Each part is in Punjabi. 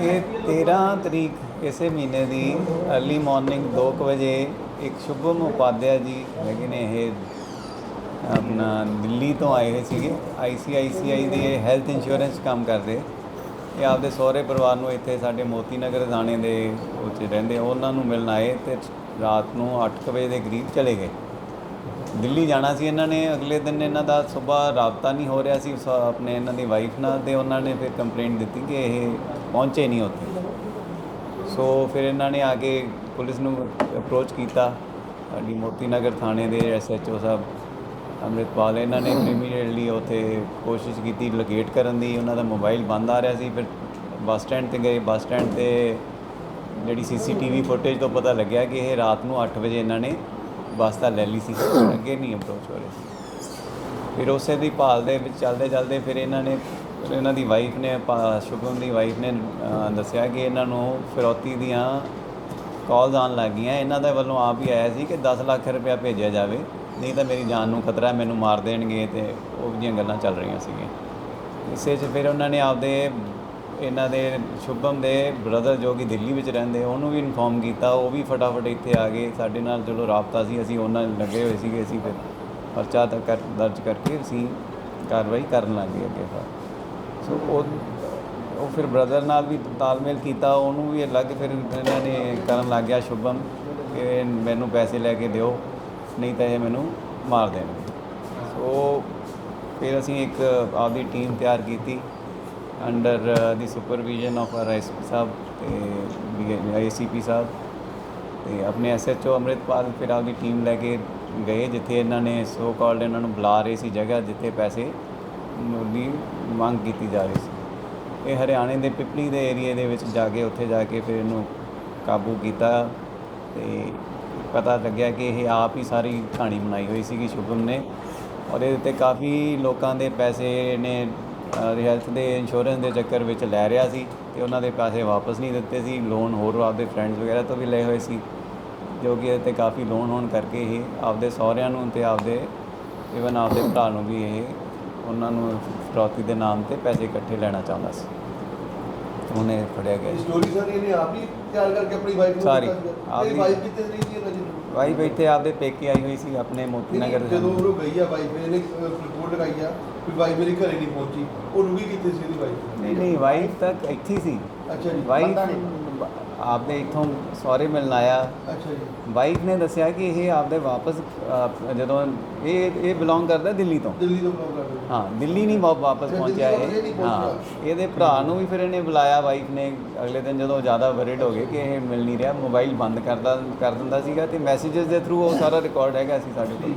ਇਹ 13 ਤਰੀਕ ਇਸੇ ਮਹੀਨੇ ਦੀ अर्ਲੀ ਮਾਰਨਿੰਗ 2 ਵਜੇ ਇੱਕ ਸ਼ੁਭਮ ਉਪਾਧਿਆ ਜੀ ਹੈਗੇ ਨੇ ਇਹ, ਆਪਣਾ ਦਿੱਲੀ ਤੋਂ ਆਏ ਹੋਏ ਸੀਗੇ ਆਈਸੀਆਈਸੀਆਈ ਦੇ ਇਹ ਹੈਲਥ ਇੰਸ਼ੋਰੈਂਸ ਕੰਮ ਕਰਦੇ। ਇਹ ਆਪਦੇ ਸਹੁਰੇ ਪਰਿਵਾਰ ਨੂੰ ਇੱਥੇ ਸਾਡੇ ਮੋਤੀ ਨਗਰ ਥਾਣੇ ਦੇ ਵਿੱਚ ਰਹਿੰਦੇ, ਉਹਨਾਂ ਨੂੰ ਮਿਲਣ ਆਏ ਤੇ ਰਾਤ ਨੂੰ 8 ਵਜੇ ਦੇ ਕਰੀਬ ਚਲੇ ਗਏ। ਦਿੱਲੀ ਜਾਣਾ ਸੀ ਇਹਨਾਂ ਨੇ, ਅਗਲੇ ਦਿਨ ਇਹਨਾਂ ਦਾ ਸਵੇਰ ਰਾਬਤਾ ਨਹੀਂ ਹੋ ਰਿਹਾ ਸੀ ਸ- ਆਪਣੇ ਇਹਨਾਂ ਦੀ ਵਾਈਫ ਨਾਲ ਤੇ ਉਹਨਾਂ ਨੇ ਫਿਰ ਕੰਪਲੇਂਟ ਦਿੱਤੀ ਕਿ ਇਹ ਪਹੁੰਚੇ ਨਹੀਂ ਉੱਥੇ। ਸੋ ਫਿਰ ਇਹਨਾਂ ਨੇ ਆ ਕੇ ਪੁਲਿਸ ਨੂੰ ਅਪਰੋਚ ਕੀਤਾ, ਸਾਡੀ ਮੋਤੀ ਨਗਰ ਥਾਣੇ ਦੇ ਐਸਐਚਓ ਸਾਹਿਬ ਅੰਮ੍ਰਿਤਪਾਲ, ਇਹਨਾਂ ਨੇ ਇਮੀਡੀਏਟਲੀ ਉੱਥੇ ਕੋਸ਼ਿਸ਼ ਕੀਤੀ ਲੋਕੇਟ ਕਰਨ ਦੀ, ਉਹਨਾਂ ਦਾ ਮੋਬਾਈਲ ਬੰਦ ਆ ਰਿਹਾ ਸੀ, ਫਿਰ ਬੱਸ ਸਟੈਂਡ ਤੇ ਗਏ, ਬੱਸ ਸਟੈਂਡ ਤੇ ਜਿਹੜੀ ਸੀਸੀਟੀਵੀ ਫੁਟੇਜ ਤੋਂ ਪਤਾ ਲੱਗਿਆ ਕਿ ਇਹ ਰਾਤ ਨੂੰ 8 ਵਜੇ ਇਹਨਾਂ ਨੇ ਵਾਸਤਾ ਲੈ ਲਈ ਸੀ ਅੱਗੇ ਨਹੀਂ ਅਪਰੋਚ ਹੋ ਰਹੇ। ਸੀ ਫਿਰ ਉਸੇ ਦੀ ਭਾਲ ਦੇ ਵਿੱਚ ਚੱਲਦੇ ਚੱਲਦੇ ਫਿਰ ਇਹਨਾਂ ਨੇ ਇਹਨਾਂ ਦੀ ਵਾਈਫ ਨੇ, ਪਾ- ਸ਼ੁਭਮ ਦੀ ਵਾਈਫ ਨੇ ਦੱਸਿਆ ਕਿ ਇਹਨਾਂ ਨੂੰ ਫਿਰੌਤੀ ਦੀਆਂ ਕਾਲਸ ਆਉਣ ਲੱਗ ਗਈਆਂ। ਇਹਨਾਂ ਦੇ ਵੱਲੋਂ ਆਪ ਹੀ ਆਇਆ ਸੀ ਕਿ 10 ਲੱਖ ਰੁਪਇਆ ਭੇਜਿਆ ਜਾਵੇ। ਨਹੀਂ ਤਾਂ ਮੇਰੀ ਜਾਨ ਨੂੰ ਖਤਰਾ ਹੈ, ਮੈਨੂੰ ਮਾਰ ਦੇਣਗੇ ਤੇ ਉਹ ਜਿਹੀਆਂ ਗੱਲਾਂ ਚੱਲ ਰਹੀਆਂ ਸੀਗੀਆਂ। ਇਸੇ 'ਚ ਫਿਰ ਉਹਨਾਂ ਨੇ ਆਪਦੇ ਇਹਨਾਂ ਦੇ ਸ਼ੁਭਮ ਦੇ ਬ੍ਰਦਰ ਜੋ ਕਿ ਦਿੱਲੀ ਵਿੱਚ ਰਹਿੰਦੇ, ਉਹਨੂੰ ਵੀ ਇਨਫੋਰਮ ਕੀਤਾ, ਉਹ ਵੀ ਫਟਾਫਟ ਇੱਥੇ ਆ ਗਏ। ਸਾਡੇ ਨਾਲ ਚਲੋ ਰਾਬਤਾ ਸੀ, ਅਸੀਂ ਉਹਨਾਂ ਨਾਲ ਲੱਗੇ ਹੋਏ ਸੀਗੇ, ਅਸੀਂ ਫਿਰ ਪਰਚਾ ਤੱਕ ਕਰ, ਦਰਜ ਕਰਕੇ ਅਸੀਂ ਕਾਰਵਾਈ ਕਰਨ ਲੱਗੇ ਅੱਗੇ ਫਿਰ ਸੋ ਉਹ ਉਹ ਫਿਰ ਬ੍ਰਦਰ ਨਾਲ ਵੀ ਤਾਲਮੇਲ ਕੀਤਾ, ਉਹਨੂੰ ਵੀ ਅਲੱਗ ਫਿਰ ਇਹਨਾਂ ਨੇ ਕਰਨ ਲੱਗ ਗਿਆ ਸ਼ੁਭਮ ਕਿ ਮੈਨੂੰ ਪੈਸੇ ਲੈ ਕੇ ਦਿਓ, ਨਹੀਂ ਤਾਂ ਇਹ ਮੈਨੂੰ ਮਾਰ ਦੇਣਗੇ। ਸੋ ਫਿਰ ਅਸੀਂ ਇੱਕ ਆਪਦੀ ਟੀਮ ਤਿਆਰ ਕੀਤੀ। Under the supervision of R SP ਸਾਹਿਬ ਤੇ ਆਈਸੀਪੀ ਸਾਹਿਬ ਤੇ ਆਪਣੇ ਐਸਐਚਓ ਅੰਮ੍ਰਿਤਪਾਲ ਫਿਰ ਆਪਦੀ ਟੀਮ ਲੈ ਕੇ ਗਏ, ਜਿੱਥੇ ਇਹਨਾਂ ਨੇ ਸੋ ਕਾਲਡ ਇਹਨਾਂ ਨੂੰ ਬੁਲਾ ਰਹੇ ਸੀ ਜਗ੍ਹਾ, ਜਿੱਥੇ ਪੈਸੇ ਦੀ ਮੰਗ ਕੀਤੀ ਜਾ ਰਹੀ ਸੀ। ਇਹ ਹਰਿਆਣੇ ਦੇ ਪਿਪਲੀ ਦੇ ਏਰੀਏ ਦੇ ਵਿੱਚ ਜਾ ਕੇ, ਉੱਥੇ ਜਾ ਕੇ ਫਿਰ ਇਹਨੂੰ ਕਾਬੂ ਕੀਤਾ ਤੇ ਪਤਾ ਲੱਗਿਆ ਕਿ ਇਹ ਆਪ ਹੀ ਸਾਰੀ ਕਹਾਣੀ ਬਣਾਈ ਹੋਈ ਸੀਗੀ ਸ਼ੁਭਮ ਨੇ। ਔਰ ਇਹਦੇ ਉੱਤੇ ਕਾਫੀ ਲੋਕਾਂ ਦੇ ਪੈਸੇ ਨੇ ਹੈਲਥ ਦੇ ਇੰਸ਼ੋਰੈਂਸ ਦੇ ਚੱਕਰ ਵਿੱਚ ਲੈ ਰਿਹਾ ਸੀ ਤੇ ਉਹਨਾਂ ਦੇ ਪੈਸੇ ਵਾਪਸ ਨਹੀਂ ਦਿੱਤੇ ਸੀ ਲੋਨ ਹੋਰ ਆਪਦੇ ਫਰੈਂਡਸ ਵਗੈਰਾ ਤੋਂ ਵੀ ਲਏ ਹੋਏ ਸੀ ਜੋ ਕਿ ਤੇ ਕਾਫੀ ਲੋਨ ਹੋਣ ਕਰਕੇ ਇਹ ਆਪਦੇ ਸਹੁਰਿਆਂ ਨੂੰ ਤੇ ਆਪਦੇ ਇਵਨ ਆਪਦੇ ਭਰਾ ਨੂੰ ਵੀ ਇਹ ਉਹਨਾਂ ਨੂੰ ਫਿਰੌਤੀ ਦੇ ਨਾਮ ਤੇ ਪੈਸੇ ਇਕੱਠੇ ਲੈਣਾ ਚਾਹੁੰਦਾ ਸੀ ਉਹਨੇ ਫੜਿਆ ਗਿਆ। ਸਟੋਰੀ ਸਰ ਇਹਨੇ ਆਪ ਹੀ ਤਿਆਰ ਕਰਕੇ ਆਪਣੀ ਵਾਈਫ ਨੂੰ ਸਾਰੀ, ਦਿੱਤਾ ਸੀਗਾ। ਆਪ ਤੇ ਹੀ। ਵਾਈਫ ਕਿੱਥੇ ਰਹੀ ਸੀ ਇਹਨਾਂ ਜੀ ਵਾਈ ਬੈਠੇ ਆਪਦੇ ਪੇਕੇ ਆਈ ਹੋਈ ਸੀ ਆਪਣੇ ਮੋਤੀ ਨਗਰ ਦੇ ਜਦੋਂ ਉਹ ਗਈ ਆ ਵਾਈਫ ਇਹਨੇ ਰਿਪੋਰਟ ਲਗਾਈ ਆ ਵੀ ਵਾਈਫ ਮੇਰੀ ਘਰੇ ਨਹੀਂ ਪਹੁੰਚੀ। ਉਹ ਰੁਕੀ ਕਿੱਥੇ ਸੀ ਇਹਦੀ ਵਾਈਫ ਨਹੀਂ ਨਹੀਂ ਵਾਈਫ ਤੱਕ ਇੱਥੇ ਹੀ ਸੀ। ਅੱਛਾ ਜੀ। ਵਾਈਫ। ਆਪਦੇ ਇੱਥੋਂ ਸਹੁਰੇ ਮਿਲਣ ਆਇਆ। ਅੱਛਾ ਜੀ। ਵਾਈਫ ਨੇ ਦੱਸਿਆ ਕਿ ਇਹ ਆਪਦੇ ਵਾਪਸ ਜਦੋਂ ਇਹ ਇਹ ਬਿਲੋਂਗ ਕਰਦਾ ਦਿੱਲੀ ਤੋਂ। ਦਿੱਲੀ ਤੋਂ ਬਲੌਗ ਕਰ ਰਹੇ ਹਾਂ ਦਿੱਲੀ ਨਹੀਂ ਵਾ- ਵਾਪਸ ਪਹੁੰਚਿਆ ਵਾਪਸ ਇਹ ਨਹੀਂ ਇਹ। ਪਹੁੰਚਿਆ। ਹਾਂ ਇਹਦੇ ਭਰਾ ਨੂੰ ਵੀ ਫਿਰ ਇਹਨੇ ਬੁਲਾਇਆ ਵਾਈਫ ਨੇ। ਅਗਲੇ ਦਿਨ ਜਦੋਂ ਜ਼ਿਆਦਾ ਵਰਿਡ ਹੋ ਗਏ ਕਿ ਇਹ ਮਿਲ ਨਹੀਂ ਰਿਹਾ ਮੋਬਾਈਲ ਬੰਦ ਕਰਦਾ ਕਰ ਦਿੰਦਾ ਸੀਗਾ ਤੇ ਮੈਸੇजेस ਦੇ ਥਰੂ ਉਹ ਸਾਰਾ ਰਿਕਾਰਡ ਹੈਗਾ ਸੀ ਸਾਡੇ ਕੋਲ।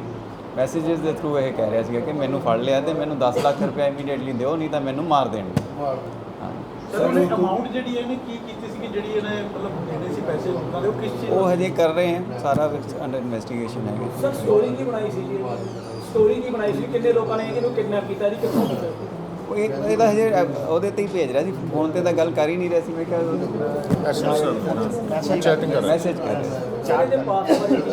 ਮੈਸੇजेस ਦੇ ਥਰੂ ਇਹ ਕਹਿ ਰਿਹਾ ਸੀਗਾ ਕਿ ਮੈਨੂੰ ਫੜ ਲਿਆ ਤੇ ਮੈਨੂੰ 10 ਲੱਖ ਰੁਪਏ ਇਮੀਡੀਏਟਲੀ ਦਿਓ ਨਹੀਂ ਤਾਂ ਮੈਨੂੰ ਮਾਰ ਦੇਣਗੇ ਮਾਰ ਹਾਂ। ਸਰ ਉਹਨੇ ਅਮਾਉਂਟ ਜਿਹੜੀ ਇਹਨੇ ਕੀ ਕੀਤੀ ਸੀ ਕਿ ਜਿਹੜੀ ਇਹਨੇ ਮਤਲਬ ਦੇਣੇ ਸੀ ਪੈਸੇ ਲੋਕਾਂ ਦੇ ਉਹ ਕਿਸ ਚੀਜ਼ ਉਹ ਹਜੇ ਕਰ ਰਹੇ ਹਨ ਸਾਰਾ ਵਿੱਚ ਅੰਡਰ ਇਨਵੈਸਟੀਗੇਸ਼ਨ ਹੈਗਾ। ਸਰ ਸਟੋਰੀ ਕੀ ਬਣਾਈ ਸੀ ਜੀ ਸਟੋਰੀ ਕੀ ਬਣਾਈ ਸੀ? ਕਿੰਨੇ ਲੋਕਾਂ ਨੇ ਇਹਨੂੰ ਕਿਡਨੈਪ ਕੀਤਾ ਜੀ ਕਿੱਥੋਂ ਕੀਤਾ? ਇਹ ਇਹਦਾ ਹਜੇ ਉਹਦੇ ਤੇ ਹੀ ਭੇਜ ਰਿਹਾ ਸੀ ਫੋਨ ਤੇ ਤਾਂ ਗੱਲ ਕਰ ਹੀ ਨਹੀਂ ਰਿਹਾ ਸੀ ਮੈਂ ਕਿਹਾ ਚੈਟਿੰਗ ਕਰ ਰਹੇ ਮੈਸੇਜ ਕਰ ਰਿਹਾ ਚਾਰੇ ਦੇ ਪਾਸ ਬਾਰੇ ਕੀ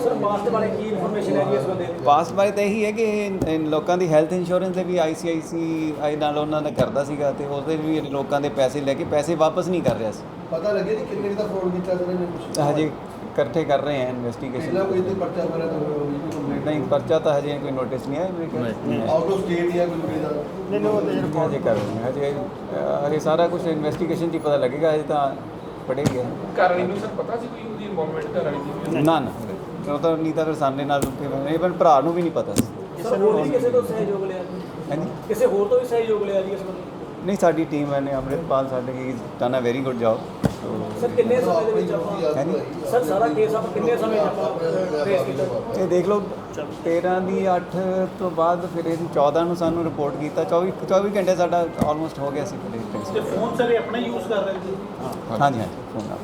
ਸਰ ਪਾਸ ਦੇ ਬਾਰੇ ਕੀ ਇਨਫੋਰਮੇਸ਼ਨ ਹੈ ਜੀ ਇਸ ਬੰਦੇ ਦੀ? ਪਾਸ ਬਾਰੇ ਤਾਂ ਇਹੀ ਹੈ ਕਿ ਇਹ ਲੋਕਾਂ ਦੀ ਹੈਲਥ ਇੰਸ਼ੋਰੈਂਸ ਦੇ ਵੀ ਆਈਸੀਆਈਸੀਆਈ ਨਾਲ ਉਹਨਾਂ ਦਾ ਕਰਦਾ ਸੀਗਾ ਤੇ ਉਹਦੇ ਵੀ ਲੋਕਾਂ ਦੇ ਪੈਸੇ ਲੈ ਕੇ ਪੈਸੇ ਵਾਪਸ ਨਹੀਂ ਕਰ ਰਿਹਾ ਸੀ। ਪਤਾ ਲੱਗਿਆ ਜੀ ਕਿੰਨੇ ਦਾ ਫਰਾਡ ਕੀਤਾ ਸਰ ਇਹਨੇ ਕੁਛ ਤਾਂ ਹਜੇ। ਇਕੱਠੇ ਕਰ ਰਹੇ ਹਨ ਇਨਵੈਸਟੀਗੇਸ਼ਨ ਪਹਿਲਾਂ ਕੋਈ ਤੇ ਪਰਚਾ ਵਗੈਰਾ ਤਾਂ ਨਹੀਂ ਕੰਪਲੀਟ ਨਹੀਂ ਪਰਚਾ ਤਾਂ ਹਜੇ ਕੋਈ ਨੋਟਿਸ ਨਹੀਂ ਆਇਆ ਮੇਰੇ ਕੋਲ ਆਊਟ ਆਫ ਸਟੇਟ ਜਾਂ ਕੋਈ ਵੀ ਦਾ? ਹਜੇ ਕਰ ਰਹੇ ਹਾਂ ਹਜੇ ਹਜੇ ਸਾਰਾ ਕੁਝ ਇਨਵੈਸਟੀਗੇਸ਼ਨ 'ਚ ਹੀ ਪਤਾ ਲੱਗੇਗਾ ਹਜੇ ਤਾਂ ਪੜੇ ਗਿਆ ਘਰ ਵਾਲੀ ਨੂੰ ਸਰ ਪਤਾ ਸੀ ਕੋਈ ਉਹਦੀ ਇਨਵੋਲਵਮੈਂਟ ਵਾਲੀ ਦੀ? ਨਾ ਨਾ ਉਹ ਤਾਂ ਨਹੀਂ ਤਾਂ ਫਿਰ ਸਾਹਮਣੇ ਨਾਲ ਇਵਨ ਭਰਾ ਨੂੰ ਵੀ ਨਹੀਂ ਪਤਾ ਸੀ। ਸਰ ਹੋਰ ਵੀ ਕਿਸੇ ਤੋਂ ਸਹਿਯੋਗ ਲਿਆ? ਜੀ ਹਾਂਜੀ? ਕਿਸੇ ਹੋਰ ਤੋਂ ਵੀ ਸਹਿਯੋਗ ਲਿਆ ਜੀ ਇਸ ਬੰਦੇ? ਨੇ? ਨਹੀਂ ਸਾਡੀ ਟੀਮ ਨੇ ਅੰਮ੍ਰਿਤਪਾਲ ਸਾਡੇ ਕੀ done a very good job sir ਕਿੰਨੇ ਸਮੇਂ ਦੇ ਵਿੱਚ ਆਪਾਂ ਹਾਂਜੀ। ਸਰ ਸਾਰਾ ਕੇਸ ਆਪਾਂ ਕਿੰਨੇ ਸਮੇਂ 'ਚ ਆਪਾਂ ਟ੍ਰੇਸ ਕੀਤਾ? ਇਹ ਦੇਖ ਲਓ 13 ਦੀ 8 ਤੋਂ ਬਾਅਦ ਫਿਰ ਇਹਨੂੰ 14 ਨੂੰ ਸਾਨੂੰ ਰਿਪੋਰਟ ਕੀਤਾ। 24 24 ਘੰਟੇ ਸਾਡਾ ਆਲਮੋਸਟ ਹੋ ਗਿਆ ਸੀ। ਫਿਰ ਫੋਨ ਸਰ ਇਹ ਆਪਣਾ ਯੂਜ਼ ਕਰ ਰਹੇ ਸੀ? ਹਾਂਜੀ ਹਾਂਜੀ ਫੋਨ ਨਾਲ।